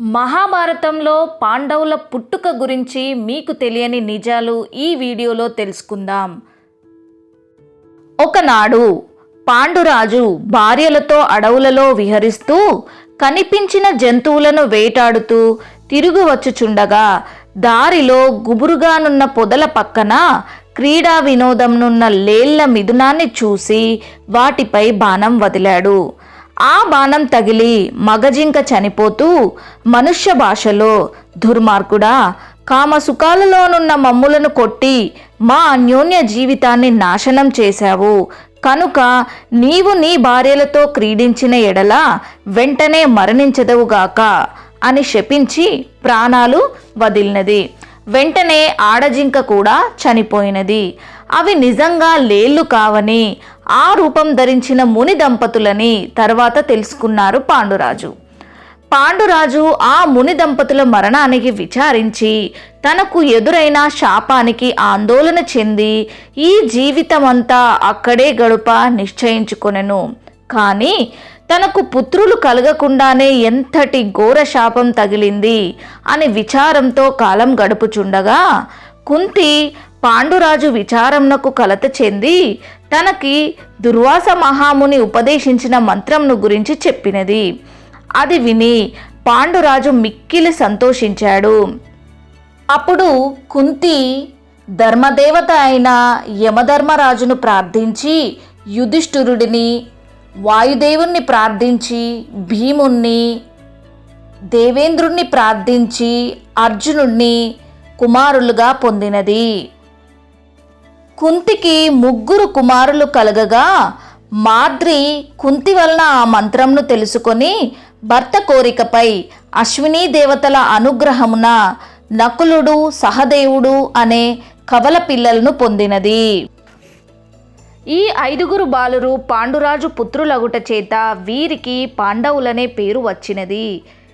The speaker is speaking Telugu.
మహాభారతంలో పాండవుల పుట్టుక గురించి మీకు తెలియని నిజాలు ఈ వీడియోలో తెలుసుకుందాం. ఒకనాడు పాండురాజు భార్యలతో అడవులలో విహరిస్తూ కనిపించిన జంతువులను వేటాడుతూ తిరుగు వచ్చుచుండగా దారిలో గుబురుగానున్న పొదల పక్కన క్రీడా వినోదంనున్న లేళ్ళ మిథునాన్ని చూసి వాటిపై బాణం వదిలాడు. ఆ బాణం తగిలి మగజింక చనిపోతూ మనుష్య భాషలో దుర్మార్గుడా కామసుఖాలలోనున్న మమ్ములను కొట్టి మా అన్యోన్య జీవితాన్ని నాశనం చేశావు. కనుక నీవు నీ భార్యలతో క్రీడించిన ఎడల వెంటనే మరణించదవుగాక అని శపించి ప్రాణాలు వదిలినది. వెంటనే ఆడజింక కూడా చనిపోయినది. అవి నిజంగా లేళ్ళు కావని ఆ రూపం ధరించిన ముని దంపతులని తర్వాత తెలుసుకున్నారు పాండురాజు. పాండురాజు ఆ ముని దంపతుల మరణానికి విచారించి తనకు ఎదురైన శాపానికి ఆందోళన చెంది ఈ జీవితమంతా అక్కడే గడుప నిశ్చయించుకొనెను. కానీ తనకు పుత్రులు కలగకుండానే ఎంతటి ఘోర శాపం తగిలింది అని విచారంతో కాలం గడుపుచుండగా కుంతి పాండురాజు విచారంనకు కలత చెంది తనకి దుర్వాస మహాముని ఉపదేశించిన మంత్రంను గురించి చెప్పినది. అది విని పాండురాజు మిక్కిలి సంతోషించాడు. అప్పుడు కుంతి ధర్మదేవత అయిన యమధర్మరాజును ప్రార్థించి యుధిష్ఠురుడిని వాయుదేవుణ్ణి ప్రార్థించి భీముణ్ణి దేవేంద్రుణ్ణి ప్రార్థించి అర్జునుణ్ణి కుమారులుగా పొందినది. కుంతికి ముగ్గురు కుమారులు కలగగా మాద్రి కుంతి వలన ఆ మంత్రంను తెలుసుకొని భర్త కోరికపై అశ్వినీ దేవతల అనుగ్రహమున నకులుడు సహదేవుడు అనే కవల పిల్లలను పొందినది. ఈ ఐదుగురు బాలురు పాండురాజు పుత్రులగుట చేత వీరికి పాండవులనే పేరు వచ్చినది.